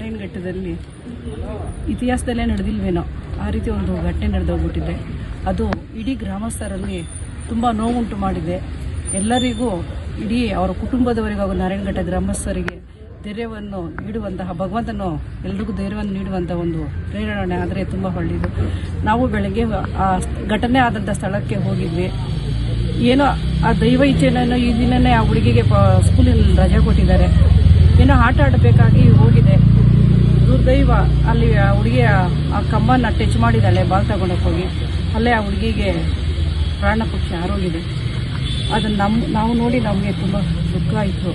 ನಾರಾಯಣಘಟ್ಟದಲ್ಲಿ ಇತಿಹಾಸದಲ್ಲೇ ನಡೆದಿಲ್ವೇನೋ, ಆ ರೀತಿ ಒಂದು ಘಟನೆ ನಡೆದೋಗ್ಬಿಟ್ಟಿದೆ. ಅದು ಇಡೀ ಗ್ರಾಮಸ್ಥರಲ್ಲಿ ತುಂಬ ನೋವುಂಟು ಮಾಡಿದೆ. ಎಲ್ಲರಿಗೂ ಇಡೀ ಅವರ ಕುಟುಂಬದವರಿಗೂ ಹಾಗೂ ನಾರಾಯಣಘಟ್ಟ ಗ್ರಾಮಸ್ಥರಿಗೆ ಧೈರ್ಯವನ್ನು ನೀಡುವಂತಹ, ಭಗವಂತನು ಎಲ್ರಿಗೂ ಧೈರ್ಯವನ್ನು ನೀಡುವಂಥ ಒಂದು ಪ್ರೇರಣೆ ಆದರೆ ತುಂಬ ಒಳ್ಳೆಯದು. ನಾವು ಬೆಳಗ್ಗೆ ಆ ಘಟನೆ ಆದಂಥ ಸ್ಥಳಕ್ಕೆ ಹೋಗಿದ್ವಿ. ಏನೋ ಆ ದೈವ ಇಚ್ಛೆನೋ ಈ ದಿನನೇ ಆ ಹುಡುಗಿಗೆ ಸ್ಕೂಲಿನಲ್ಲಿ ರಜೆ ಕೊಟ್ಟಿದ್ದಾರೆ. ಏನೋ ಆಟ ಆಡಬೇಕಾಗಿ ದುರ್ದೈವ ಅಲ್ಲಿ ಆ ಹುಡುಗಿಯ ಆ ಕಂಬನ ಟಚ್ ಮಾಡಿದ್ದಾಳೆ ಬಾಲ್ ತಗೊಂಡಕ್ಕೆ ಹೋಗಿ. ಅಲ್ಲೇ ಆ ಹುಡುಗಿಗೆ ಪ್ರಾಣ ಪಕ್ಷಿ ಆರೋಗಿದೆ. ಅದನ್ನು ನಮ್ಮ ನಾವು ನೋಡಿ ನಮಗೆ ತುಂಬ ದುಃಖ ಆಯಿತು.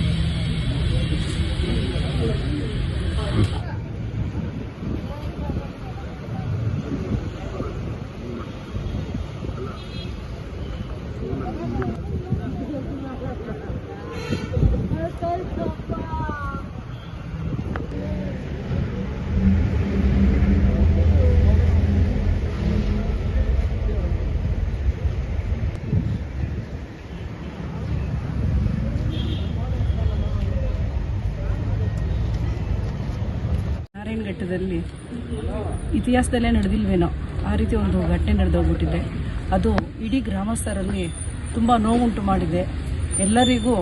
ಇತಿಹಾಸದಲ್ಲೇ ನಡೆದಿಲ್ವೇನೋ, ಆ ರೀತಿ ಒಂದು ಘಟನೆ ನಡೆದೋಗ್ಬಿಟ್ಟಿದೆ. ಅದು ಇಡೀ ಗ್ರಾಮಸ್ಥರಲ್ಲಿ ತುಂಬ ನೋವುಂಟು ಮಾಡಿದೆ. ಎಲ್ಲರಿಗೂ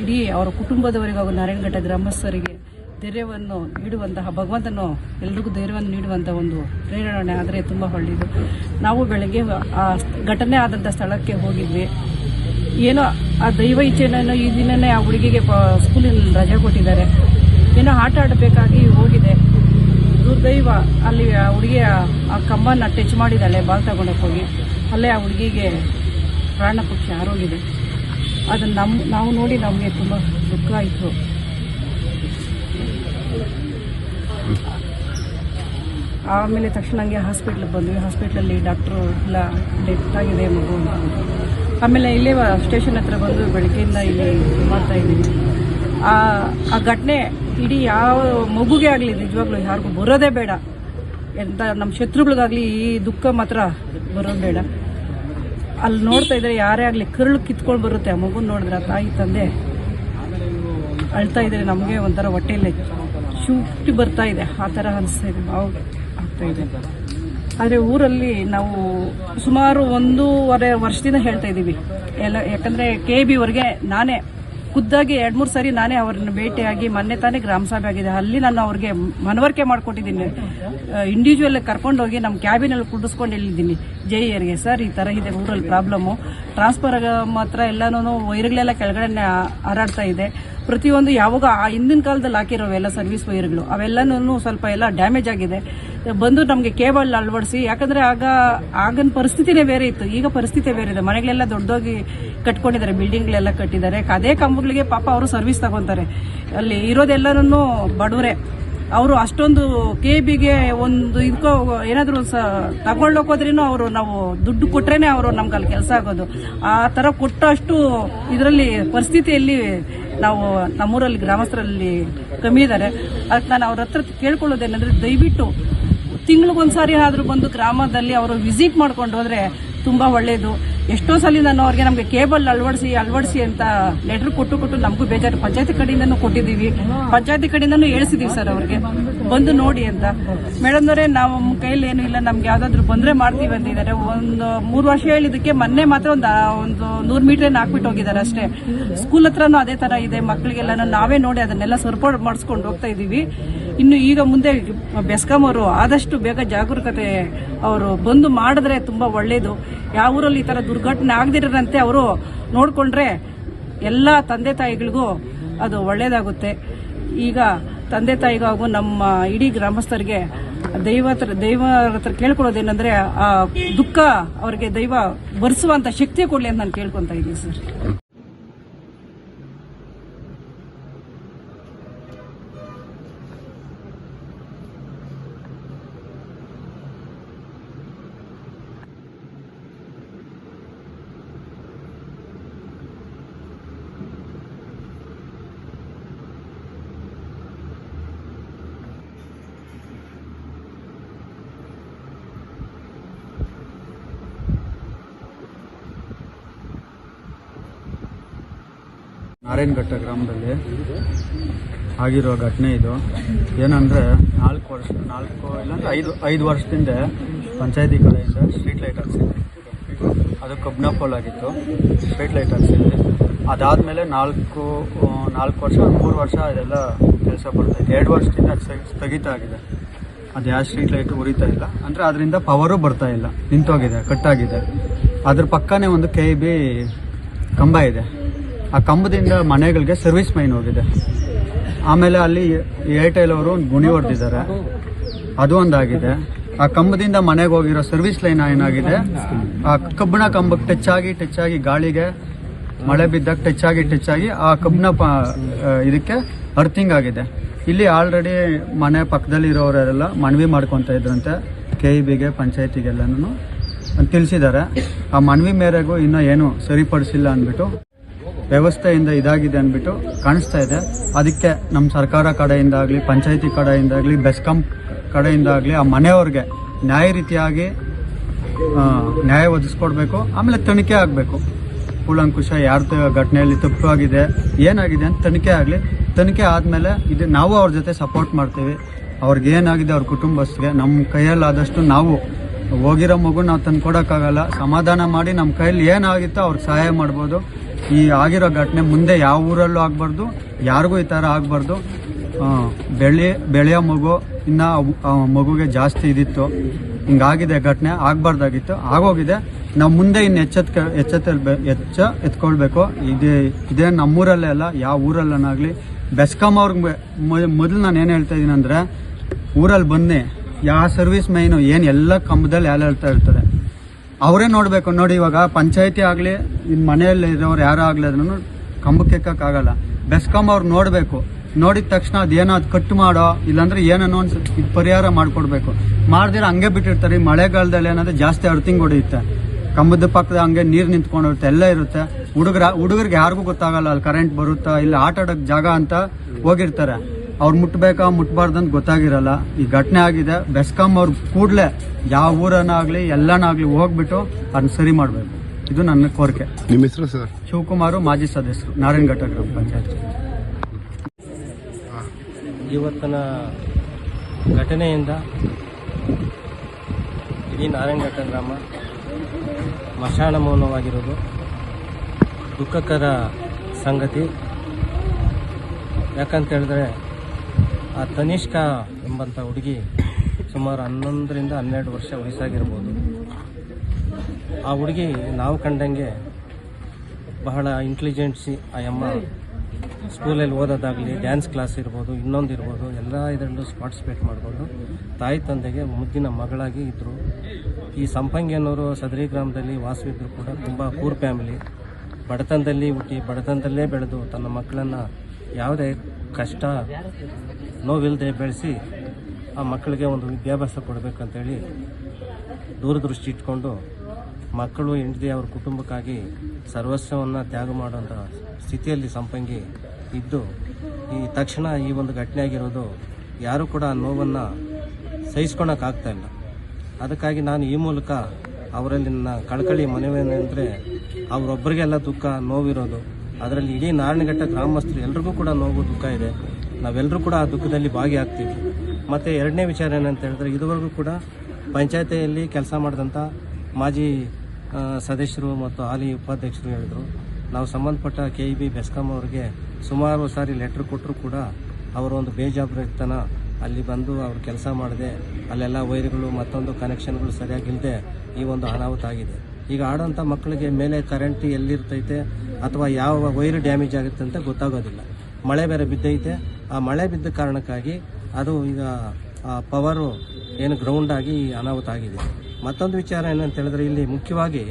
ಇಡೀ ಅವರ ಕುಟುಂಬದವರಿಗೂ ಹಾಗೂ ನಾರಾಯಣಘಟ್ಟ ಗ್ರಾಮಸ್ಥರಿಗೆ ಧೈರ್ಯವನ್ನು ನೀಡುವಂತಹ, ಭಗವಂತನು ಎಲ್ರಿಗೂ ಧೈರ್ಯವನ್ನು ನೀಡುವಂಥ ಒಂದು ಪ್ರೇರಣೆ, ಆದರೆ ತುಂಬ ಒಳ್ಳೆಯದು. ನಾವು ಬೆಳಗ್ಗೆ ಆ ಘಟನೆ ಆದಂಥ ಸ್ಥಳಕ್ಕೆ ಹೋಗಿದ್ವಿ. ಏನೋ ಆ ದೈವ ಇಚ್ಛೆನೋ ಈ ದಿನನೇ ಆ ಹುಡುಗಿಗೆ ಸ್ಕೂಲಿನಲ್ಲಿ ರಜೆ ಕೊಟ್ಟಿದ್ದಾರೆ. ಏನೋ ಆಟ ಆಡಬೇಕಾಗಿ ಹೋಗಿದೆ. ದುರ್ದೈವ ಅಲ್ಲಿ ಆ ಹುಡುಗಿಯ ಆ ಕಂಬನ ಟಚ್ ಮಾಡಿದ್ದಾಳೆ ಬಾಲ್ ತಗೊಂಡಕ್ಕೆ ಹೋಗಿ. ಅಲ್ಲೇ ಆ ಹುಡುಗಿಗೆ ಪ್ರಾಣ ಪಕ್ಷಿ ಆರೋಗಿದೆ ಅದನ್ನು ನಮ್ಮ ನಾವು ನೋಡಿ ನಮಗೆ ತುಂಬ ದುಃಖ ಆಯಿತು. ಆಮೇಲೆ ತಕ್ಷಣ ಹಂಗೆ ಹಾಸ್ಪಿಟ್ಲಿಗೆ ಬಂದ್ವಿ. ಹಾಸ್ಪಿಟ್ಲಲ್ಲಿ ಡಾಕ್ಟ್ರು ಇಲ್ಲ ಡೆತ್ ಆಗಿದೆ ಮಗು ಅಂತ. ಆಮೇಲೆ ಇಲ್ಲೇ ಸ್ಟೇಷನ್ ಹತ್ರ ಬಂದು ಬೆಳಗ್ಗೆಯಿಂದ ಇಲ್ಲಿ ಮಾಡ್ತಾ ಇದ್ದೀವಿ ಆ ಘಟನೆ ಇಡೀ ಯಾವ ಮಗುಗೆ ಆಗಲಿ ನಿಜವಾಗ್ಲೂ ಯಾರಿಗೂ ಬರೋದೇ ಬೇಡ. ಎಂತ ನಮ್ಮ ಶತ್ರುಗಳಿಗಾಗಲಿ ಈ ದುಃಖ ಮಾತ್ರ ಬರೋದು ಬೇಡ. ಅಲ್ಲಿ ನೋಡ್ತಾ ಇದ್ರೆ ಯಾರೇ ಆಗಲಿ ಕರುಳು ಕಿತ್ಕೊಂಡು ಬರುತ್ತೆ ಆ ಮಗು ನೋಡಿದ್ರೆ, ಆ ತಾಯಿ ತಂದೆ. ಅಳ್ತಾ ಇದ್ರೆ ನಮಗೆ ಒಂಥರ ಹೊಟ್ಟೆಯಲ್ಲಿ ಶೂಟಿ ಬರ್ತಾ ಇದೆ. ಆ ಥರ ಅನಿಸ್ತಾ ಇದೆ ನಾವು ಆಗ್ತಾ ಇದೆ. ಆದರೆ ಊರಲ್ಲಿ ನಾವು ಸುಮಾರು ಒಂದೂವರೆ ವರ್ಷದಿಂದ ಹೇಳ್ತಾ ಇದ್ದೀವಿ. ಎಲ್ಲ ಯಾಕಂದರೆ ಕೆ ಬಿವರೆಗೆ ನಾನೇ ಖುದ್ದಾಗಿ ಎರಡು ಮೂರು ಸಾರಿ ನಾನೇ ಅವ್ರನ್ನ ಭೇಟಿಯಾಗಿ ಮೊನ್ನೆ ತಾನೇ ಗ್ರಾಮ ಸಭೆ ಆಗಿದೆ. ಅಲ್ಲಿ ನಾನು ಅವ್ರಿಗೆ ಮನವರಿಕೆ ಮಾಡಿಕೊಟ್ಟಿದ್ದೀನಿ. ಇಂಡಿವಿಜುವಲ್ ಕರ್ಕೊಂಡೋಗಿ ನಮ್ಮ ಕ್ಯಾಬಿನಲ್ಲಿ ಕುಡಿಸ್ಕೊಂಡು ಹೇಳಿದ್ದೀನಿ ಜೆ ಇಯರ್ಗೆ ಸರ್, ಈ ಥರ ಇದೆ ಊರಲ್ಲಿ ಪ್ರಾಬ್ಲಮ್ಮು ಟ್ರಾನ್ಸ್ಫರ್ ಮಾತ್ರ ಎಲ್ಲಾನು ವೈರ್ಗಳೆಲ್ಲ ಕೆಳಗಡೆ ಹಾರಾಡ್ತಾ ಇದೆ. ಪ್ರತಿಯೊಂದು ಯಾವಾಗ ಆ, ಹಿಂದಿನ ಕಾಲದಲ್ಲಿ ಹಾಕಿರೋವೆಲ್ಲ ಸರ್ವಿಸ್ ವೈರ್ಗಳು ಅವೆಲ್ಲನೂ ಸ್ವಲ್ಪ ಎಲ್ಲ ಡ್ಯಾಮೇಜ್ ಆಗಿದೆ. ಬಂದು ನಮಗೆ ಕೇಬಲ್ ಅಳವಡಿಸಿ, ಯಾಕಂದ್ರೆ ಆಗ ಆಗಿನ ಪರಿಸ್ಥಿತಿನೇ ಬೇರೆ ಇತ್ತು. ಈಗ ಪರಿಸ್ಥಿತಿ ಬೇರೆ ಇದೆ. ಮನೆಗಳೆಲ್ಲ ದೊಡ್ಡದಾಗಿ ಕಟ್ಕೊಂಡಿದ್ದಾರೆ, ಬಿಲ್ಡಿಂಗ್ಗಳೆಲ್ಲ ಕಟ್ಟಿದ್ದಾರೆ. ಅದೇ ಕಂಬಗಳಿಗೆ ಪಾಪ ಅವರು ಸರ್ವಿಸ್ ತಗೊಂತಾರೆ. ಅಲ್ಲಿ ಇರೋದೆಲ್ಲರೂ ಬಡವರೇ. ಅವರು ಅಷ್ಟೊಂದು ಕೆ ಬಿಗೆ ಒಂದು ಇದಕ್ಕೋ ಏನಾದರೂ ಸ ತಗೊಳ್ಳೋಕೋದ್ರೂ ಅವರು ನಾವು ದುಡ್ಡು ಕೊಟ್ರೇನೆ ಅವರು ನಮ್ಗೆ ಅಲ್ಲಿ ಕೆಲಸ ಆಗೋದು. ಆ ಥರ ಕೊಟ್ಟಷ್ಟು ಇದರಲ್ಲಿ ಪರಿಸ್ಥಿತಿಯಲ್ಲಿ ನಾವು ನಮ್ಮೂರಲ್ಲಿ, ಗ್ರಾಮಸ್ಥರಲ್ಲಿ ಕಮ್ಮಿ ಇದ್ದಾರೆ ಅದಕ್ಕೆ ನಾನು ಅವ್ರ ಹತ್ರ ಕೇಳ್ಕೊಳ್ಳೋದೇನೆಂದರೆ ದಯವಿಟ್ಟು ತಿಂಗಳಿಗೊಂದ್ಸಾರಿ ಆದರೂ ಬಂದು ಗ್ರಾಮದಲ್ಲಿ ಅವರು ವಿಸಿಟ್ ಮಾಡ್ಕೊಂಡು ಹೋದರೆ ತುಂಬ ಒಳ್ಳೆಯದು ಎಷ್ಟೋ ಸಲ ನಾನು ಅವ್ರಿಗೆ ನಮಗೆ ಕೇಬಲ್ ಅಳವಡಿಸಿ ಅಳವಡಿಸಿ ಅಂತ ಲೆಟರ್ ಕೊಟ್ಟು ಕೊಟ್ಟು ನಮಗೂ ಬೇಜಾರು. ಪಂಚಾಯತಿ ಕಡೆಯಿಂದನು ಕೊಟ್ಟಿದ್ದೀವಿ. ಪಂಚಾಯತಿ ಕಡೆಯಿಂದನು ಹೇಳಿಸಿದ್ದೀವಿ ಸರ್ ಅವ್ರಿಗೆ. ಬಂದು ನೋಡಿ ಅಂತ. ಮೇಡಮ್ನವರೇ, ನಾವು ನಮ್ಮ ಕೈಯಲ್ಲಿ ಏನೂ ಇಲ್ಲ. ನಮ್ಗೆ ಯಾವ್ದಾದ್ರು ಬಂದ್ರೆ ಮಾಡ್ತೀವಿ ಅಂತಿದ್ದಾರೆ. ಒಂದು ಮೂರು ವರ್ಷ ಹೇಳಿದ್ದಕ್ಕೆ ಮೊನ್ನೆ ಮಾತ್ರ ಒಂದು ಒಂದು ನೂರು ಮೀಟರ್ ಹಾಕ್ಬಿಟ್ಟು ಹೋಗಿದ್ದಾರೆ ಅಷ್ಟೇ. ಸ್ಕೂಲ್ ಹತ್ರನೂ ಅದೇ ತರ ಇದೆ. ಮಕ್ಕಳಿಗೆಲ್ಲ ನಾವೇ ನೋಡಿ ಅದನ್ನೆಲ್ಲ ಸರ್ಪೋರ್ಟ್ ಮಾಡಿಸ್ಕೊಂಡು ಹೋಗ್ತಾ ಇದ್ದೀವಿ. ಇನ್ನು ಈಗ ಮುಂದೆ ಬೆಸ್ಕಾಂ ಅವರು ಆದಷ್ಟು ಬೇಗ ಜಾಗರೂಕತೆ ಅವರು ಬಂದು ಮಾಡಿದ್ರೆ ತುಂಬಾ ಒಳ್ಳೇದು. ಯಾವ ಊರಲ್ಲಿ ಈ ತರ ದುರ್ಘಟನೆ ಆಗದಿರಂತೆ ಅವರು ನೋಡ್ಕೊಂಡ್ರೆ ಎಲ್ಲ ತಂದೆ ತಾಯಿಗಳಿಗೂ ಅದು ಒಳ್ಳೇದಾಗುತ್ತೆ. ಈಗ ತಂದೆ ತಾಯಿಗಾಗೂ ನಮ್ಮ ಇಡೀ ಗ್ರಾಮಸ್ಥರಿಗೆ ದೈವ ಹತ್ರ ದೈವ ಹತ್ರ ಕೇಳ್ಕೊಳ್ಳೋದೇನಂದ್ರೆ, ಆ ದುಃಖ ಅವರಿಗೆ ದೈವ ಭರಿಸುವಂಥ ಶಕ್ತಿ ಕೊಡಲಿ ಅಂತ ನಾನು ಕೇಳ್ಕೊಂತ ಇದ್ದೀನಿ ಸರ್. ನಾರಾಯಣಘಟ್ಟ ಗ್ರಾಮದಲ್ಲಿ ಆಗಿರೋ ಘಟನೆ ಇದು. ಏನಂದರೆ ನಾಲ್ಕು ವರ್ಷ, ನಾಲ್ಕು ಇಲ್ಲಾಂದ್ರೆ ಐದು ಐದು ವರ್ಷದಿಂದ ಪಂಚಾಯತಿ ಕಡೆಯಿಂದ ಸ್ಟ್ರೀಟ್ ಲೈಟ್ ಹಾಕ್ಸಿದ್ವಿ ಅದು ಕಬ್ಬಿಣ ಪೋಲ್ ಆಗಿತ್ತು, ಸ್ಟ್ರೀಟ್ ಲೈಟ್ ಹಾಕ್ಸಿದ್ವಿ ಅದಾದಮೇಲೆ ನಾಲ್ಕು ನಾಲ್ಕು ವರ್ಷ, ಮೂರು ವರ್ಷ ಅದೆಲ್ಲ ಕೆಲಸ ಬರ್ತಾಯಿತ್ತು ಎರಡು ವರ್ಷದಿಂದ ಅದು ಸ್ಥಗಿ- ಸ್ಥಗಿತ ಆಗಿದೆ. ಅದು ಯಾವ ಸ್ಟ್ರೀಟ್ ಲೈಟ್ ಉರಿತಾ ಇಲ್ಲ. ಅಂದರೆ ಅದರಿಂದ ಪವರು ಬರ್ತಾ ಇಲ್ಲ. ನಿಂತೋಗಿದೆ, ಕಟ್ಟಾಗಿದೆ. ಅದ್ರ ಪಕ್ಕನೇ ಒಂದು ಕೆ ಬಿ ಕಂಬ ಇದೆ. ಆ ಕಂಬದಿಂದ ಮನೆಗಳಿಗೆ ಸರ್ವಿಸ್ ಮೈನ್ ಹೋಗಿದೆ. ಆಮೇಲೆ ಅಲ್ಲಿ ಏರ್ಟೆಲ್ ಅವರು ಗುಣಿ ಹೊಡೆದಿದ್ದಾರೆ. ಅದು ಒಂದಾಗಿದೆ. ಆ ಕಂಬದಿಂದ ಮನೆಗೆ ಹೋಗಿರೋ ಸರ್ವಿಸ್ ಲೈನ್ ಏನಾಗಿದೆ? ಆ ಕಬ್ಬಿಣ ಕಂಬಕ್ಕೆ ಟಚ್ ಆಗಿ ಟಚ್ ಆಗಿ ಗಾಳಿಗೆ, ಮಳೆ ಬಿದ್ದಾಗ ಟಚ್ ಆಗಿ ಟಚ್ ಆಗಿ ಆ ಕಬ್ಬಿಣ ಇದಕ್ಕೆ ಅರ್ಥಿಂಗ್ ಆಗಿದೆ. ಇಲ್ಲಿ ಆಲ್ರೆಡಿ ಮನೆ ಪಕ್ಕದಲ್ಲಿ ಇರೋರೆಲ್ಲ ಮನವಿ ಮಾಡ್ಕೊತಾ ಇದ್ರಂತೆ ಕೆ ಇ ಬಿಗೆ ಪಂಚಾಯತಿಗೆಲ್ಲನೂ ತಿಳಿಸಿದ್ದಾರೆ. ಆ ಮನವಿ ಮೇರೆಗೂ ಇನ್ನೂ ಏನು ಸರಿಪಡಿಸಿಲ್ಲ ಅಂದ್ಬಿಟ್ಟು ವ್ಯವಸ್ಥೆಯಿಂದ ಇದಾಗಿದೆ ಅಂದ್ಬಿಟ್ಟು ಕಾಣಿಸ್ತಾ ಇದೆ. ಅದಕ್ಕೆ ನಮ್ಮ ಸರ್ಕಾರ ಕಡೆಯಿಂದ ಆಗಲಿ ಪಂಚಾಯಿತಿ ಕಡೆಯಿಂದ ಆಗಲಿ ಬೆಸ್ಕಾಂ ಕಡೆಯಿಂದ ಆಗಲಿ ಆ ಮನೆಯವ್ರಿಗೆ ನ್ಯಾಯ ರೀತಿಯಾಗಿ ನ್ಯಾಯ ಒದಗಿಸ್ಕೊಡ್ಬೇಕು. ಆಮೇಲೆ ತನಿಖೆ ಆಗಬೇಕು. ಕೂಲಂಕುಶ ಯಾರ್ದು ಘಟನೆಯಲ್ಲಿ ತಪ್ಪು ಆಗಿದೆ ಏನಾಗಿದೆ ಅಂತ ತನಿಖೆ ಆಗಲಿ. ತನಿಖೆ ಆದಮೇಲೆ ಇದು ನಾವು ಅವ್ರ ಜೊತೆ ಸಪೋರ್ಟ್ ಮಾಡ್ತೀವಿ. ಅವ್ರಿಗೆ ಏನಾಗಿದೆ ಅವ್ರ ಕುಟುಂಬಸ್ಥರಿಗೆ ನಮ್ಮ ಕೈಯಲ್ಲಾದಷ್ಟು ನಾವು ಹೋಗಿರೋ ಮಗು ನಾವು ತಂದು ಕೊಡೋಕ್ಕಾಗಲ್ಲ ಸಮಾಧಾನ ಮಾಡಿ ನಮ್ಮ ಕೈಯಲ್ಲಿ ಏನಾಗಿತ್ತೋ ಅವ್ರಿಗೆ ಸಹಾಯ ಮಾಡ್ಬೋದು. ಈ ಆಗಿರೋ ಘಟನೆ ಮುಂದೆ ಯಾವ ಊರಲ್ಲೂ ಆಗಬಾರ್ದು, ಯಾರಿಗೂ ಈ ಥರ ಆಗಬಾರ್ದು. ಬೆಳೆ, ಬೆಳೆಯೋ ಮಗು, ಇನ್ನು ಮಗುಗೆ ಜಾಸ್ತಿ ಇದಿತ್ತು. ಹಿಂಗಾಗಿದೆ ಘಟನೆ, ಆಗಬಾರ್ದಾಗಿತ್ತು, ಆಗೋಗಿದೆ. ನಾವು ಮುಂದೆ ಇನ್ನು ಎಚ್ಚೆತ್ಕ, ಎಚ್ಚೆತ್ತಲ್ ಎಚ್ಚ, ಎತ್ಕೊಳ್ಬೇಕು. ಇದೇ ಇದೇ ನಮ್ಮೂರಲ್ಲೇ ಅಲ್ಲ, ಯಾವ ಊರಲ್ಲನಾಗಲಿ ಬೆಸ್ಕಾಮ್ ಅವ್ರಿಗೆ ಮೊದಲು ನಾನು ಏನು ಹೇಳ್ತಾ ಇದ್ದೀನಿ ಅಂದರೆ ಊರಲ್ಲಿ ಬನ್ನಿ. ಯಾವ ಸರ್ವಿಸ್ ಮೈನು ಏನು ಎಲ್ಲ ಕಂಬದಲ್ಲಿ ಯಾರು ಹೇಳ್ತಾ ಇರ್ತದೆ. ಅವರೇ ನೋಡಬೇಕು. ನೋಡಿ, ಇವಾಗ ಪಂಚಾಯತಿ ಆಗಲಿ ನಿಮ್ಮ ಮನೆಯಲ್ಲಿ ಇರೋರು ಯಾರೋ ಆಗಲಿ ಅದನ್ನು ಕಂಬಕ್ಕೆ ಎಕ್ಕಕ್ಕಾಗಲ್ಲ ಬೆಸ್ಕಾಮ್ ಅವ್ರು ನೋಡಬೇಕು. ನೋಡಿದ ತಕ್ಷಣ ಅದೇನೋ ಅದು ಕಟ್ ಮಾಡೋ, ಇಲ್ಲಾಂದ್ರೆ ಏನನ್ನೋ ಒಂದು ಇದು ಪರಿಹಾರ ಮಾಡಿಕೊಡ್ಬೇಕು. ಮಾಡ್ದಿರ ಹಂಗೆ ಬಿಟ್ಟಿರ್ತಾರೆ. ಈ ಮಳೆಗಾಲದಲ್ಲಿ ಏನಾದ್ರೆ ಜಾಸ್ತಿ ಅರ್ತಿಂಗ್ ಹೊಡೆಯುತ್ತೆ. ಕಂಬದ ಪಕ್ಕದ ಹಂಗೆ ನೀರು ನಿಂತ್ಕೊಂಡಿರುತ್ತೆ ಎಲ್ಲ ಇರುತ್ತೆ. ಹುಡುಗರ ಹುಡುಗರಿಗೆ ಯಾರಿಗೂ ಗೊತ್ತಾಗಲ್ಲ, ಅಲ್ಲಿ ಕರೆಂಟ್ ಬರುತ್ತಾ, ಇಲ್ಲಿ ಆಟ ಆಡೋಕ್ಕೆ ಜಾಗ ಅಂತ ಹೋಗಿರ್ತಾರೆ. ಅವ್ರು ಮುಟ್ಬೇಕಾ ಮುಟ್ಬಾರ್ದಂತ ಗೊತ್ತಾಗಿರಲ್ಲ. ಈ ಘಟನೆ ಆಗಿದೆ. ಬೆಸ್ಕಾಂ ಅವ್ರು ಕೂಡಲೇ ಯಾವ ಊರನ್ನಾಗಲಿ ಎಲ್ಲನಾಗಲಿ ಹೋಗ್ಬಿಟ್ಟು ಅದನ್ನ ಸರಿ ಮಾಡಬೇಕು. ಇದು ನನ್ನ ಕೋರಿಕೆ. ನಿಮ್ಮ ಹೆಸರು ಸರ್? ಶಿವಕುಮಾರು ಮಾಜಿ ಸದಸ್ಯರು ನಾರಾಯಣಘಟ್ಟ ಗ್ರಾಮ ಪಂಚಾಯತ್. ಇವತ್ತಿನ ಘಟನೆಯಿಂದ ಇಡೀ ನಾರಾಯಣಘಟ್ಟ ಗ್ರಾಮ ಮಶಾಣ ಮೌನವಾಗಿರೋದು. ದುಃಖಕರ ಸಂಗತಿ. ಯಾಕಂತ ಹೇಳಿದ್ರೆ ಆ ತನಿಷ್ಕ ಎಂಬಂಥ ಹುಡುಗಿ ಸುಮಾರು ಹನ್ನೊಂದರಿಂದ ಹನ್ನೆರಡು ವರ್ಷ ವಯಸ್ಸಾಗಿರ್ಬೋದು. ಆ ಹುಡುಗಿ ನಾವು ಕಂಡಂಗೆ ಬಹಳ ಇಂಟೆಲಿಜೆನ್ಸಿ ಆ ಅಮ್ಮ ಸ್ಕೂಲಲ್ಲಿ ಓದೋದಾಗಲಿ ಡ್ಯಾನ್ಸ್ ಕ್ಲಾಸ್ ಇರ್ಬೋದು, ಇನ್ನೊಂದು ಇರ್ಬೋದು, ಎಲ್ಲ ಇದರಲ್ಲೂ ಪಾರ್ಟಿಸಿಪೇಟ್ ಮಾಡಿಕೊಂಡು ತಾಯಿ ತಂದೆಗೆ ಮುದ್ದಿನ ಮಗಳಾಗಿ ಇದ್ದರು ಈ ಸಂಪಂಗಿ ಅನ್ನೋರು ಸದರಿ ಗ್ರಾಮದಲ್ಲಿ ವಾಸವಿದ್ದರು ಕೂಡ ತುಂಬ ಪೂರ್ ಫ್ಯಾಮಿಲಿ ಬಡತನದಲ್ಲಿ ಹುಟ್ಟಿ, ಬಡತನದಲ್ಲೇ ಬೆಳೆದು ತನ್ನ ಮಕ್ಕಳನ್ನು ಯಾವುದೇ ಕಷ್ಟ ನೋವಿಲ್ಲದೆ ಬೆಳೆಸಿ ಆ ಮಕ್ಕಳಿಗೆ ಒಂದು ವಿದ್ಯಾಭ್ಯಾಸ ಕೊಡಬೇಕಂತೇಳಿ ದೂರದೃಷ್ಟಿ ಇಟ್ಕೊಂಡು ಮಕ್ಕಳು, ಹೆಂಡತಿ ಅವ್ರ ಕುಟುಂಬಕ್ಕಾಗಿ ಸರ್ವಸ್ವವನ್ನು ತ್ಯಾಗ ಮಾಡುವಂಥ ಸ್ಥಿತಿಯಲ್ಲಿ ಸಂಪಂಗಿ ಇದ್ದು, ಈ ತಕ್ಷಣ ಈ ಒಂದು ಘಟನೆ ಆಗಿರೋದು ಯಾರೂ ಕೂಡ ಆ ನೋವನ್ನು ಸಹಿಸ್ಕೊಳಕ್ಕಾಗ್ತಾ ಇಲ್ಲ. ಅದಕ್ಕಾಗಿ ನಾನು ಈ ಮೂಲಕ ಅವರಲ್ಲಿ ನನ್ನ ಕಳಕಳಿ ಮನವೇನೆಂದರೆ ಅವರೊಬ್ಬರಿಗೆಲ್ಲ ದುಃಖ, ನೋವಿರೋದು ಅದರಲ್ಲಿ ಇಡೀ ನಾರಾಯಣಘಟ್ಟ ಗ್ರಾಮಸ್ಥರು ಎಲ್ರಿಗೂ ಕೂಡ ನೋವು, ದುಃಖ ಇದೆ. ನಾವೆಲ್ಲರೂ ಕೂಡ ಆ ದುಃಖದಲ್ಲಿ ಭಾಗಿಯಾಗ್ತೀವಿ. ಮತ್ತು ಎರಡನೇ ವಿಚಾರ ಏನಂತ ಹೇಳಿದ್ರೆ, ಇದುವರೆಗೂ ಕೂಡ ಪಂಚಾಯತಿಯಲ್ಲಿ ಕೆಲಸ ಮಾಡಿದಂಥ ಮಾಜಿ ಸದಸ್ಯರು ಮತ್ತು ಹಾಲಿ ಉಪಾಧ್ಯಕ್ಷರು ಹೇಳಿದರು. ನಾವು ಸಂಬಂಧಪಟ್ಟ ಕೆ ಇ ಬಿ ಬೆಸ್ಕಾಂ ಅವರಿಗೆ ಸುಮಾರು ಸಾರಿ ಲೆಟ್ರ್ ಕೊಟ್ಟರು ಕೂಡ ಅವರ ಒಂದು ಬೇಜವಾಬ್ದಾರಿತನ ಅಲ್ಲಿ ಬಂದು ಅವ್ರು ಕೆಲಸ ಮಾಡದೆ, ಅಲ್ಲೆಲ್ಲ ವೈರ್ಗಳು ಮತ್ತೊಂದು ಕನೆಕ್ಷನ್ಗಳು ಸರಿಯಾಗಿಲ್ಲದೆ ಈ ಒಂದು ಅನಾಹುತ ಆಗಿದೆ. ಈಗ ಆಡೋಂಥ ಮಕ್ಕಳಿಗೆ ಮೇಲೆ ಕರೆಂಟ್ ಎಲ್ಲಿರ್ತೈತೆ? ಅಥವಾ ಯಾವ ವೈರ್ ಡ್ಯಾಮೇಜ್ ಆಗುತ್ತೆ ಅಂತ ಗೊತ್ತಾಗೋದಿಲ್ಲ. ಮಳೆ ಬೇರೆ ಬಿದ್ದೈತೆ. ಆ ಮಳೆ ಬಿದ್ದ ಕಾರಣಕ್ಕಾಗಿ ಅದು ಈಗ ಪವರು ಏನು ಗ್ರೌಂಡ್ ಆಗಿ ಅನಾಹುತ ಆಗಿದೆ. ಮತ್ತೊಂದು ವಿಚಾರ ಏನಂತ ಹೇಳಿದ್ರೆ ಇಲ್ಲಿ ಮುಖ್ಯವಾಗಿ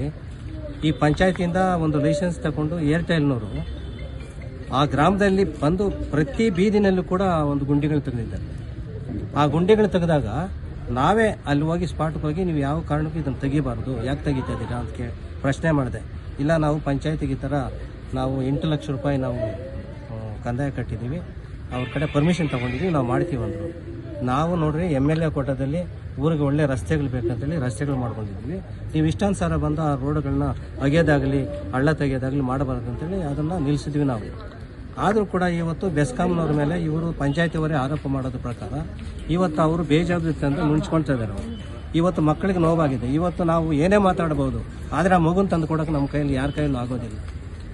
ಈ ಪಂಚಾಯತಿಯಿಂದ ಒಂದು ಲೈಸೆನ್ಸ್ ತಗೊಂಡು ಏರ್ಟೆಲ್ನವರು ಆ ಗ್ರಾಮದಲ್ಲಿ ಬಂದು ಪ್ರತಿ ಬೀದಿನಲ್ಲೂ ಕೂಡ ಒಂದು ಗುಂಡಿಗಳು ತೆಗೆದಿದ್ದಾರೆ. ಆ ಗುಂಡಿಗಳು ತೆಗೆದಾಗ ನಾವೇ ಅಲ್ಲಿ ಹೋಗಿ ಸ್ಪಾಟ್ಗೆ ಹೋಗಿ ನೀವು ಯಾವ ಕಾರಣಕ್ಕೂ ಇದನ್ನು ತೆಗಿಬಾರ್ದು. ಯಾಕೆ ತೆಗಿತಾ ಇದ್ದೀರಾ ಅಂತ ಕೇ ಪ್ರಶ್ನೆ ಮಾಡಿದೆ. ಇಲ್ಲ, ನಾವು ಪಂಚಾಯತಿಗೆ ಈ ಥರ ನಾವು ಎಂಟು ಲಕ್ಷ ರೂಪಾಯಿ ನಾವು ಕಂದಾಯ ಕಟ್ಟಿದ್ದೀವಿ. ಅವ್ರ ಕಡೆ ಪರ್ಮಿಷನ್ ತೊಗೊಂಡಿದ್ದೀವಿ, ನಾವು ಮಾಡ್ತೀವಿ ಅಂದರು. ನಾವು ನೋಡ್ರಿ, ಎಂ ಎಲ್ ಎ ಕೋಟದಲ್ಲಿ ಊರಿಗೆ ಒಳ್ಳೆ ರಸ್ತೆಗಳು ಬೇಕಂತೇಳಿ ರಸ್ತೆಗಳು ಮಾಡ್ಕೊಂಡಿದ್ವಿ ನೀವು ಇಷ್ಟಾನುಸಾರ ಬಂದು ಆ ರೋಡ್ಗಳನ್ನ ಅಗೆಯೋದಾಗಲಿ ಹಳ್ಳ ತೆಗೆಯೋದಾಗಲಿ ಮಾಡಬಾರ್ದು ಅಂತೇಳಿ ಅದನ್ನು ನಿಲ್ಲಿಸಿದ್ವಿ ನಾವು. ಆದರೂ ಕೂಡ ಇವತ್ತು ಬೆಸ್ಕಾಮ್ನವ್ರ ಮೇಲೆ ಇವರು ಪಂಚಾಯತಿಯವರೇ ಆರೋಪ ಮಾಡೋದ್ರ ಪ್ರಕಾರ, ಇವತ್ತು ಅವರು ಬೇಜವಾಬ್ದಾರಿತಂದ್ರೆ ಮುಂಚ್ಕೊಳ್ತಾ ಇದ್ದಾರೆ ಇವತ್ತು ಮಕ್ಕಳಿಗೆ ನೋವಾಗಿದೆ. ಇವತ್ತು ನಾವು ಏನೇ ಮಾತಾಡ್ಬೋದು ಆದರೆ ಆ ಮಗುನ ತಂದು ಕೊಡೋಕೆ ನಮ್ಮ ಕೈಯಲ್ಲಿ ಯಾರ ಕೈಯಲ್ಲೂ ಆಗೋದಿಲ್ಲ.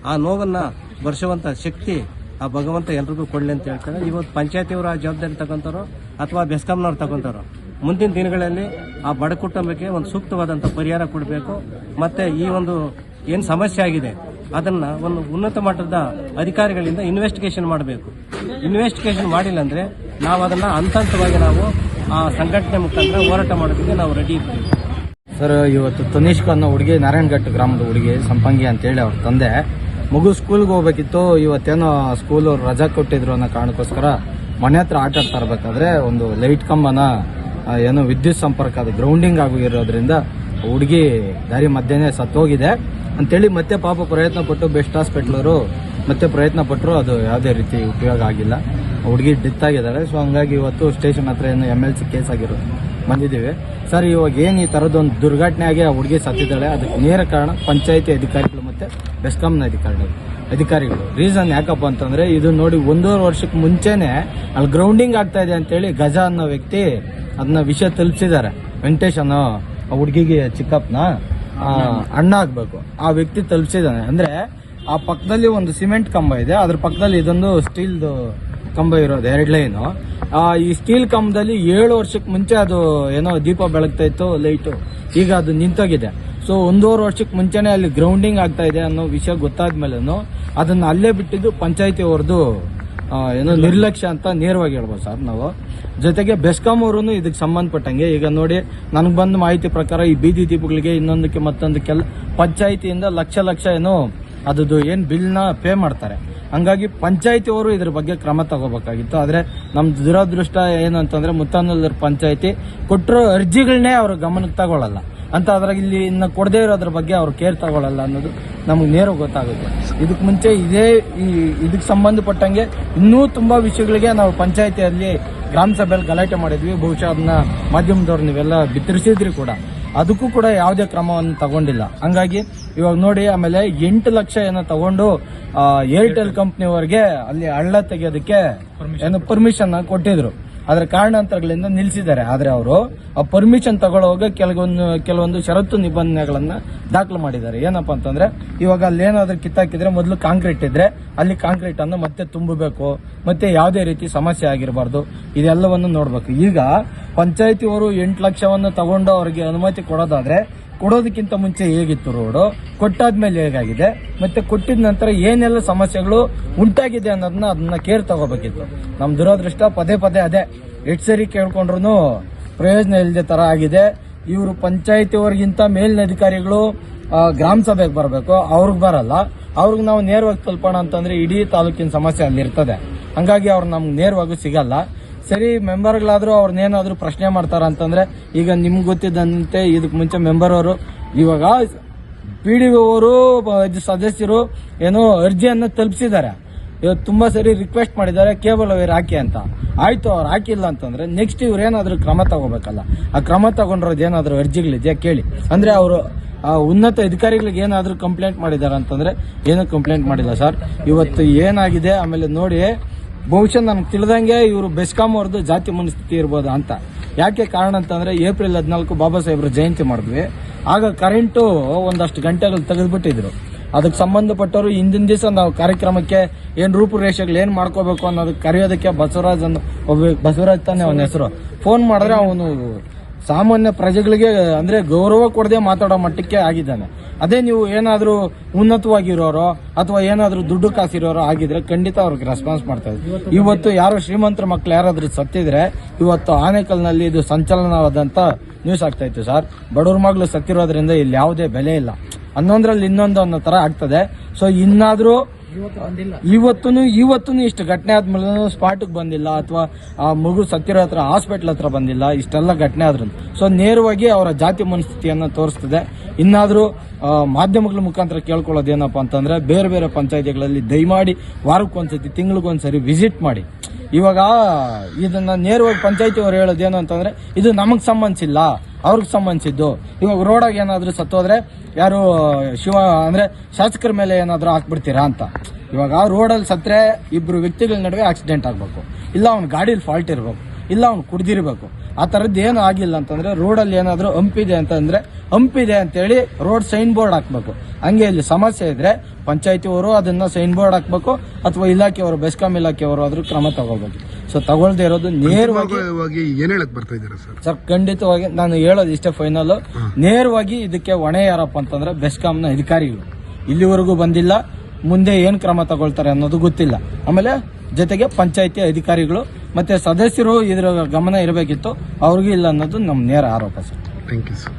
ಆ ನೋವನ್ನು ಬರ್ಸುವಂಥ ಶಕ್ತಿ ಆ ಭಗವಂತ ಎಲ್ರಿಗೂ ಕೊಡಲಿ ಅಂತ ಹೇಳ್ತಾರೆ. ಇವತ್ತು ಪಂಚಾಯತಿಯವರು ಆ ಜವಾಬ್ದಾರಿ ತಗೊಂತಾರೋ ಅಥವಾ ಬೆಸ್ಕಾಂನವ್ರು ತಗೊಂತಾರೋ, ಮುಂದಿನ ದಿನಗಳಲ್ಲಿ ಆ ಬಡ ಕುಟುಂಬಕ್ಕೆ ಒಂದು ಸೂಕ್ತವಾದಂಥ ಪರಿಹಾರ ಕೊಡಬೇಕು. ಮತ್ತು ಈ ಒಂದು ಏನು ಸಮಸ್ಯೆ ಆಗಿದೆ, ಅದನ್ನು ಒಂದು ಉನ್ನತ ಮಟ್ಟದ ಅಧಿಕಾರಿಗಳಿಂದ ಇನ್ವೆಸ್ಟಿಗೇಷನ್ ಮಾಡಬೇಕು. ಇನ್ವೆಸ್ಟಿಗೇಷನ್ ಮಾಡಿಲ್ಲ ಅಂದರೆ ನಾವು ಅದನ್ನು ಹಂತ ಹಂತವಾಗಿ ನಾವು ಆ ಸಂಘಟನೆ ಮುಖಾಂತರ ಹೋರಾಟ ಮಾಡೋದಕ್ಕೆ ನಾವು ರೆಡಿ ಇರ್ತೀವಿ ಸರ್ ಇವತ್ತು ತನಿಷ್ಕ ಅನ್ನೋ ಹುಡುಗಿ, ನಾರಾಯಣಘಟ್ಟ ಗ್ರಾಮದ ಹುಡುಗಿ, ಸಂಪಂಗಿ ಅಂತೇಳಿ ಅವ್ರ ತಂದೆ. ಮಗು ಸ್ಕೂಲ್ಗೆ ಹೋಗ್ಬೇಕಿತ್ತು, ಇವತ್ತೇನೋ ಸ್ಕೂಲ್ ರಜಾ ಕೊಟ್ಟಿದ್ರು ಅನ್ನೋ ಕಾರಣಕ್ಕೋಸ್ಕರ ಮನೆ ಹತ್ರ ಆಟ ಆಡ್ತಾ ಇರ್ಬೇಕಾದ್ರೆ ಒಂದು ಲೈಟ್ ಕಂಬನ ಏನೋ ವಿದ್ಯುತ್ ಸಂಪರ್ಕ, ಅದು ಗ್ರೌಂಡಿಂಗ್ ಆಗಿರೋದ್ರಿಂದ ಹುಡುಗಿ ದಾರಿ ಮಧ್ಯೆನೇ ಸತ್ತೋಗಿದೆ. ಅಂತೇಳಿ ಮತ್ತೆ ಪಾಪ ಪ್ರಯತ್ನ ಪಟ್ಟು ಬೆಸ್ಟ್ ಹಾಸ್ಪಿಟ್ಲರು ಮತ್ತೆ ಪ್ರಯತ್ನ ಪಟ್ಟರು ಅದು ಯಾವುದೇ ರೀತಿ ಉಪಯೋಗ ಆಗಿಲ್ಲ. ಹುಡುಗಿ ಡೆತ್ ಆಗಿದ್ದಾರೆ. ಸೊ ಹಂಗಾಗಿ ಇವತ್ತು ಸ್ಟೇಷನ್ ಹತ್ರ ಏನು ಎಂ ಎಲ್ ಸಿ ಕೇಸ್ ಆಗಿರೋ ಬಂದಿದ್ದೀವಿ. ಸರ್, ಇವಾಗ ಏನು ಈ ಥರದ್ದೊಂದು ದುರ್ಘಟನೆ ಆಗಿ ಆ ಹುಡುಗಿ ಸತ್ತಿದ್ದಾಳೆ? ಅದಕ್ಕೆ ನೇರ ಕಾರಣ ಪಂಚಾಯಿತಿ ಅಧಿಕಾರಿಗಳು ಮತ್ತು ಬೆಸ್ಕಾಂನ ಅಧಿಕಾರಿಗಳು. ಅಧಿಕಾರಿಗಳು. ರೀಸನ್ ಯಾಕಪ್ಪ ಅಂತಂದರೆ ಇದು ನೋಡಿ ಒಂದೂವರೆ ವರ್ಷಕ್ಕೆ ಮುಂಚೆನೆ ಅಲ್ಲಿ ಗ್ರೌಂಡಿಂಗ್ ಆಗ್ತಾ ಇದೆ ಅಂತೇಳಿ ಗಜ ಅನ್ನೋ ವ್ಯಕ್ತಿ ಅದನ್ನ ವಿಷಯ ತಲುಪಿಸಿದ್ದಾರೆ ವೆಂಕಟೇಶ್ ಆ ಹುಡುಗಿಗೆ ಚಿಕ್ಕಪ್ಪನ ಅಣ್ಣ ಆಗಬೇಕು. ಆ ವ್ಯಕ್ತಿ ತಲುಪಿಸಿದ್ದಾನೆ ಅಂದರೆ ಆ ಪಕ್ಕದಲ್ಲಿ ಒಂದು ಸಿಮೆಂಟ್ ಕಂಬ ಇದೆ. ಅದ್ರ ಪಕ್ಕದಲ್ಲಿ ಇದೊಂದು ಸ್ಟೀಲ್ದು ಕಂಬ ಇರೋದು ಎರಡು ಲೈನು. ಈ ಸ್ಟೀಲ್ ಕಂಬದಲ್ಲಿ ಏಳು ವರ್ಷಕ್ಕೆ ಮುಂಚೆ ಅದು ಏನೋ ದೀಪ ಬೆಳಗ್ತಾ ಇತ್ತು ಲೈಟು. ಈಗ ಅದು ನಿಂತೋಗಿದೆ. ಸೊ ಒಂದೂವರೆ ವರ್ಷಕ್ಕೆ ಮುಂಚೆನೆ ಅಲ್ಲಿ ಗ್ರೌಂಡಿಂಗ್ ಆಗ್ತಾ ಇದೆ ಅನ್ನೋ ವಿಷಯ ಗೊತ್ತಾದ್ಮೇಲೆನು ಅದನ್ನ ಅಲ್ಲೇ ಬಿಟ್ಟಿದ್ದು ಪಂಚಾಯತಿ ಅವ್ರದ್ದು ಏನೋ ನಿರ್ಲಕ್ಷ್ಯ. ಅಂತ ನೇರವಾಗಿ ಹೇಳ್ಬೋದು ಸರ್ ನಾವು. ಜೊತೆಗೆ ಬೆಸ್ಕಾಂ ಅವರು ಇದಕ್ಕೆ ಸಂಬಂಧಪಟ್ಟಂಗೆ ಈಗ ನೋಡಿ ನನಗೆ ಬಂದ ಮಾಹಿತಿ ಪ್ರಕಾರ ಈ ಬೀದಿ ದೀಪಗಳಿಗೆ ಇನ್ನೊಂದಕ್ಕೆ ಮತ್ತೊಂದಕ್ಕೆಲ್ಲ ಪಂಚಾಯಿತಿಯಿಂದ ಲಕ್ಷ ಲಕ್ಷ ಏನೋ ಅದದ್ದು ಏನು ಬಿಲ್ನ ಪೇ ಮಾಡ್ತಾರೆ. ಹಂಗಾಗಿ ಪಂಚಾಯತಿ ಅವರು ಇದ್ರ ಬಗ್ಗೆ ಕ್ರಮ ತಗೋಬೇಕಾಗಿತ್ತು. ಆದರೆ ನಮ್ಮ ದುರದೃಷ್ಟ ಏನು ಅಂತಂದರೆ ಮುತ್ತಾನಲ್ಲೂರು ಪಂಚಾಯತಿ ಕೊಟ್ಟಿರೋ ಅರ್ಜಿಗಳನ್ನೇ ಅವ್ರ ಗಮನಕ್ಕೆ ತಗೊಳ್ಳಲ್ಲ ಅಂತ ಅದ್ರಾಗ ಇಲ್ಲಿ ಇನ್ನು ಕೊಡದೇ ಇರೋದ್ರ ಬಗ್ಗೆ ಅವ್ರು ಕೇರ್ ತಗೊಳ್ಳಲ್ಲ ಅನ್ನೋದು ನಮಗೆ ನೇರ ಗೊತ್ತಾಗುತ್ತೆ. ಇದಕ್ಕೆ ಮುಂಚೆ ಇದೇ ಈ ಇದಕ್ಕೆ ಸಂಬಂಧಪಟ್ಟಂಗೆ ಇನ್ನೂ ತುಂಬಾ ವಿಷಯಗಳಿಗೆ ನಾವು ಪಂಚಾಯತಿಯಲ್ಲಿ ಗ್ರಾಮ ಸಭೆಯಲ್ಲಿ ಗಲಾಟೆ ಮಾಡಿದ್ವಿ. ಬಹುಶಃ ಅದನ್ನ ಮಾಧ್ಯಮದವ್ರು ನೀವೆಲ್ಲ ಬಿತ್ತರಿಸಿದ್ರಿ ಕೂಡ. ಅದಕ್ಕೂ ಕೂಡ ಯಾವುದೇ ಕ್ರಮವನ್ನು ತಗೊಂಡಿಲ್ಲ. ಹಂಗಾಗಿ ಇವಾಗ ನೋಡಿ, ಆಮೇಲೆ ಎಂಟು ಲಕ್ಷ ಏನೋ ತಗೊಂಡು ಏರ್ಟೆಲ್ ಕಂಪ್ನಿಯವರಿಗೆ ಅಲ್ಲಿ ಹಳ್ಳ ತೆಗೆಯೋದಕ್ಕೆ ಏನು ಪರ್ಮಿಷನ್ ಕೊಟ್ಟಿದ್ರು. ಅದರ ಕಾರಣಾಂತರಗಳಿಂದ ನಿಲ್ಲಿಸಿದ್ದಾರೆ. ಆದರೆ ಅವರು ಆ ಪರ್ಮಿಷನ್ ತಗೊಳ್ಳುವಾಗ ಕೆಲವೊಂದು ಕೆಲವೊಂದು ಷರತ್ತು ನಿಬಂಧನೆಗಳನ್ನು ದಾಖಲು ಮಾಡಿದ್ದಾರೆ. ಏನಪ್ಪ ಅಂತಂದ್ರೆ, ಇವಾಗ ಅಲ್ಲಿ ಏನಾದ್ರೂ ಕಿತ್ತಾಕಿದ್ರೆ ಮೊದಲು ಕಾಂಕ್ರೀಟ್ ಇದ್ರೆ ಅಲ್ಲಿ ಕಾಂಕ್ರೀಟ್ ಅನ್ನು ಮತ್ತೆ ತುಂಬಬೇಕು, ಮತ್ತೆ ಯಾವುದೇ ರೀತಿ ಸಮಸ್ಯೆ ಆಗಿರಬಾರ್ದು. ಇದೆಲ್ಲವನ್ನು ನೋಡಬೇಕು. ಈಗ ಪಂಚಾಯತಿಯವರು ಎಂಟು ಲಕ್ಷವನ್ನು ತಗೊಂಡು ಅವರಿಗೆ ಅನುಮತಿ ಕೊಡೋದಾದ್ರೆ ಕೊಡೋದಕ್ಕಿಂತ ಮುಂಚೆ ಹೇಗಿತ್ತು ರೋಡು? ಕೊಟ್ಟಾದ್ಮೇಲೆ ಹೇಗಾಗಿದೆ? ಮತ್ತೆ ಕೊಟ್ಟಿದ ನಂತರ ಏನೆಲ್ಲ ಸಮಸ್ಯೆಗಳು ಉಂಟಾಗಿದೆ ಅನ್ನೋದನ್ನ ಅದನ್ನ ಕೇರ್ ತಗೋಬೇಕಿತ್ತು. ನಮ್ ದುರದೃಷ್ಟ ಪದೇ ಪದೇ ಅದೇ. ಎಷ್ಟು ಸರಿ ಕೇಳ್ಕೊಂಡ್ರು ಪ್ರಯೋಜನ ಇಲ್ಲದೆ ತರ ಆಗಿದೆ. ಇವರು ಪಂಚಾಯತಿಯವರಿಗಿಂತ ಮೇಲಿನ ಅಧಿಕಾರಿಗಳು ಗ್ರಾಮ ಸಭೆಗೆ ಬರಬೇಕು. ಅವ್ರಿಗೆ ಬರಲ್ಲ. ಅವ್ರಿಗೆ ನಾವು ನೇರವಾಗಿ ತಲುಪೋಣ ಅಂತಂದ್ರೆ ಇಡೀ ತಾಲೂಕಿನ ಸಮಸ್ಯೆ ಅಲ್ಲಿರ್ತದೆ. ಹಂಗಾಗಿ ಅವ್ರು ನಮ್ಗೆ ನೇರವಾಗಿ ಸಿಗಲ್ಲ. ಸರಿ, ಮೆಂಬರ್ಗಳಾದರೂ ಅವ್ರನ್ನೇನಾದ್ರೂ ಪ್ರಶ್ನೆ ಮಾಡ್ತಾರ ಅಂತಂದ್ರೆ, ಈಗ ನಿಮ್ಗೆ ಗೊತ್ತಿದ್ದಂತೆ ಇದಕ್ಕೆ ಮುಂಚೆ ಮೆಂಬರ್ ಅವರು ಇವಾಗ ಪಿ ಡಿ ಅವರು ಸದಸ್ಯರು ಏನೋ ಅರ್ಜಿಯನ್ನು ತಲುಪಿಸಿದ್ದಾರೆ. ಇವತ್ತು ತುಂಬಾ ಸರಿ ರಿಕ್ವೆಸ್ಟ್ ಮಾಡಿದ್ದಾರೆ ಕೇಬಲ್ ವೈರ್ ಹಾಕಿ ಅಂತ. ಆಯ್ತು, ಅವ್ರು ಹಾಕಿಲ್ಲ ಅಂತಂದ್ರೆ ನೆಕ್ಸ್ಟ್ ಇವ್ರು ಏನಾದರೂ ಕ್ರಮ ತಗೋಬೇಕಲ್ಲ. ಆ ಕ್ರಮ ತಗೊಂಡಿರೋದು ಏನಾದರೂ ಅರ್ಜಿಗಳಿದೆಯಾ ಕೇಳಿ. ಅಂದ್ರೆ ಅವರು, ಆ ಉನ್ನತ ಅಧಿಕಾರಿಗಳಿಗೆ ಏನಾದರೂ ಕಂಪ್ಲೇಂಟ್ ಮಾಡಿದ್ದಾರೆ ಅಂತಂದ್ರೆ ಏನೂ ಕಂಪ್ಲೇಂಟ್ ಮಾಡಿಲ್ಲ ಸರ್ ಇವತ್ತು ಏನಾಗಿದೆ? ಆಮೇಲೆ ನೋಡಿ ಬಹುಶಃ ನನಗೆ ತಿಳಿದಂಗೆ ಇವರು ಬೆಸ್ಕಾಂ ಅವ್ರದ್ದು ಜಾತಿ ಮನಸ್ಥಿತಿ ಇರ್ಬೋದು ಅಂತ. ಯಾಕೆ ಕಾರಣ ಅಂತಂದ್ರೆ ಏಪ್ರಿಲ್ ಹದಿನಾಲ್ಕು ಬಾಬಾ ಸಾಹೇಬ್ರ ಜಯಂತಿ ಮಾಡಿದ್ವಿ. ಆಗ ಕರೆಂಟು ಒಂದಷ್ಟು ಗಂಟೆಗಳು ತೆಗೆದುಬಿಟ್ಟಿದ್ರು. ಅದಕ್ಕೆ ಸಂಬಂಧಪಟ್ಟವರು ಹಿಂದಿನ ದಿವಸ ನಾವು ಕಾರ್ಯಕ್ರಮಕ್ಕೆ ಏನು ರೂಪುರೇಷೆಗಳು ಏನು ಮಾಡ್ಕೋಬೇಕು ಅನ್ನೋದಕ್ಕೆ ಕರೆಯೋದಕ್ಕೆ ಬಸವರಾಜ್ ಅನ್ನೋ ಒಬ್ಬ ಬಸವರಾಜ್ ತಾನೆ ಅವನ ಹೆಸರು. ಫೋನ್ ಮಾಡಿದ್ರೆ ಅವನು ಸಾಮಾನ್ಯ ಪ್ರಜೆಗಳಿಗೆ, ಅಂದ್ರೆ ಗೌರವ ಕೊಡದೆ ಮಾತಾಡೋ ಮಟ್ಟಕ್ಕೆ ಆಗಿದ್ದಾನೆ. ಅದೇ ನೀವು ಏನಾದ್ರೂ ಉನ್ನತವಾಗಿರೋರೋ, ಅಥವಾ ಏನಾದ್ರೂ ದುಡ್ಡು ಕಾಸಿರೋರೋ ಆಗಿದ್ರೆ ಖಂಡಿತ ಅವ್ರಿಗೆ ರೆಸ್ಪಾನ್ಸ್ ಮಾಡ್ತಾ ಇವತ್ತು ಯಾರು ಶ್ರೀಮಂತರ ಮಕ್ಳು ಯಾರಾದ್ರೂ ಸತ್ತಿದ್ರೆ, ಇವತ್ತು ಆನೆಕಲ್ನಲ್ಲಿ ಇದು ಸಂಚಲನವಾದಂತ ನ್ಯೂಸ್ ಆಗ್ತಾ ಇತ್ತು ಸರ್. ಬಡವ್ರ ಮಗಳು ಸತ್ತಿರೋದ್ರಿಂದ ಇಲ್ಲಿ ಯಾವುದೇ ಬೆಲೆ ಇಲ್ಲ. ಹನ್ನೊಂದರಲ್ಲಿ ಇನ್ನೊಂದು ಅನ್ನೋ ತರ ಆಗ್ತದೆ. ಸೊ ಇನ್ನಾದ್ರೂ ಇವತ್ತು ಇವತ್ತು ಇಷ್ಟು ಘಟನೆ ಆದ್ಮೇಲೆ ಸ್ಪಾಟ್ಗೆ ಬಂದಿಲ್ಲ ಅಥವಾ ಆ ಮಗು ಸತ್ತಿರೋ ಹತ್ರ ಹಾಸ್ಪಿಟ್ಲ್ ಹತ್ರ ಬಂದಿಲ್ಲ, ಇಷ್ಟೆಲ್ಲ ಘಟನೆ ಆದ್ರು ಸೊ ನೇರವಾಗಿ ಅವರ ಜಾತಿ ಮನಸ್ಥಿತಿಯನ್ನು ತೋರಿಸ್ತದೆ. ಇನ್ನಾದರೂ ಮಾಧ್ಯಮಗಳ ಮುಖಾಂತರ ಕೇಳ್ಕೊಳ್ಳೋದೇನಪ್ಪ ಅಂತಂದ್ರೆ, ಬೇರೆ ಬೇರೆ ಪಂಚಾಯತಿಗಳಲ್ಲಿ ದಯಮಾಡಿ ವಾರಕ್ಕೊಂದ್ಸತಿ, ತಿಂಗಳಿಗೊಂದ್ಸರಿ ವಿಸಿಟ್ ಮಾಡಿ. ಇವಾಗ ಇದನ್ನ ನೇರವಾಗಿ ಪಂಚಾಯತಿ ಅವ್ರು ಏನು ಅಂತಂದ್ರೆ, ಇದು ನಮಗೆ ಸಂಬಂಧಿಸಿಲ್ಲ, ಅವ್ರಿಗೆ ಸಂಬಂಧಿಸಿದ್ದು. ಇವಾಗ ರೋಡಾಗ ಏನಾದರೂ ಸತ್ತೋದ್ರೆ ಯಾರು, ಶಿವ ಅಂದ್ರೆ ಶಾಸಕರ ಮೇಲೆ ಏನಾದರೂ ಹಾಕ್ಬಿಡ್ತೀರಾ ಅಂತ. ಇವಾಗ ರೋಡಲ್ಲಿ ಸತ್ತರೆ ಇಬ್ಬರು ವ್ಯಕ್ತಿಗಳ ನಡುವೆ ಆಕ್ಸಿಡೆಂಟ್ ಆಗಬೇಕು. ಇಲ್ಲ ಅವ್ನ ಗಾಡಿಲಿ ಫಾಲ್ಟ್ ಇರಬೇಕು. ಇಲ್ಲ ಅವ್ನು ಕುಡ್ದಿರ್ಬೇಕು. ಆ ಥರದ್ದು ಏನು ಆಗಿಲ್ಲ ಅಂತಂದ್ರೆ ರೋಡಲ್ಲಿ ಏನಾದರೂ ಹಂಪಿದೆ ಅಂತಂದ್ರೆ ಹಂಪಿದೆ ಅಂತೇಳಿ ರೋಡ್ ಸೈನ್ ಬೋರ್ಡ್ ಹಾಕ್ಬೇಕು. ಹಂಗೆ ಇಲ್ಲಿ ಸಮಸ್ಯೆ ಇದ್ರೆ ಪಂಚಾಯತಿ ಅವರು ಅದನ್ನ ಸೈನ್ ಬೋರ್ಡ್ ಹಾಕ್ಬೇಕು ಅಥವಾ ಇಲಾಖೆಯವರು ಬೆಸ್ಕಾಂ ಇಲಾಖೆಯವರು ಆದ್ರೂ ಕ್ರಮ ತಗೋಬೇಕು ಸೊ ತಗೊಳ್ದೇ ಇರೋದು ನೇರವಾಗಿ ಏನು ಏನ್ ಹೇಳಕ್ ಬರ್ತಾ ಇದ್ದೀರಾ ಸರ್? ಸರ್ ಖಂಡಿತವಾಗಿ ನಾನು ಹೇಳೋದು ಇಷ್ಟೇ ಫೈನಲ್ ನೇರವಾಗಿ ಇದಕ್ಕೆ ಹೊಣೆ ಯಾರಪ್ಪ ಅಂತಂದ್ರೆ ಬೆಸ್ಕಾಂನ ಅಧಿಕಾರಿಗಳು. ಇಲ್ಲಿವರೆಗೂ ಬಂದಿಲ್ಲ. ಮುಂದೆ ಏನ್ ಕ್ರಮ ತಗೊಳ್ತಾರೆ ಅನ್ನೋದು ಗೊತ್ತಿಲ್ಲ. ಆಮೇಲೆ ಜೊತೆಗೆ ಪಂಚಾಯಿತಿ ಅಧಿಕಾರಿಗಳು ಮತ್ತೆ ಸದಸ್ಯರು ಇದರ ಗಮನ ಇರಬೇಕಿತ್ತು. ಅವ್ರಿಗೂ ಇಲ್ಲ ಅನ್ನೋದು ನಮ್ಮ ನೇರ ಆರೋಪ ಸರ್. Thank you sir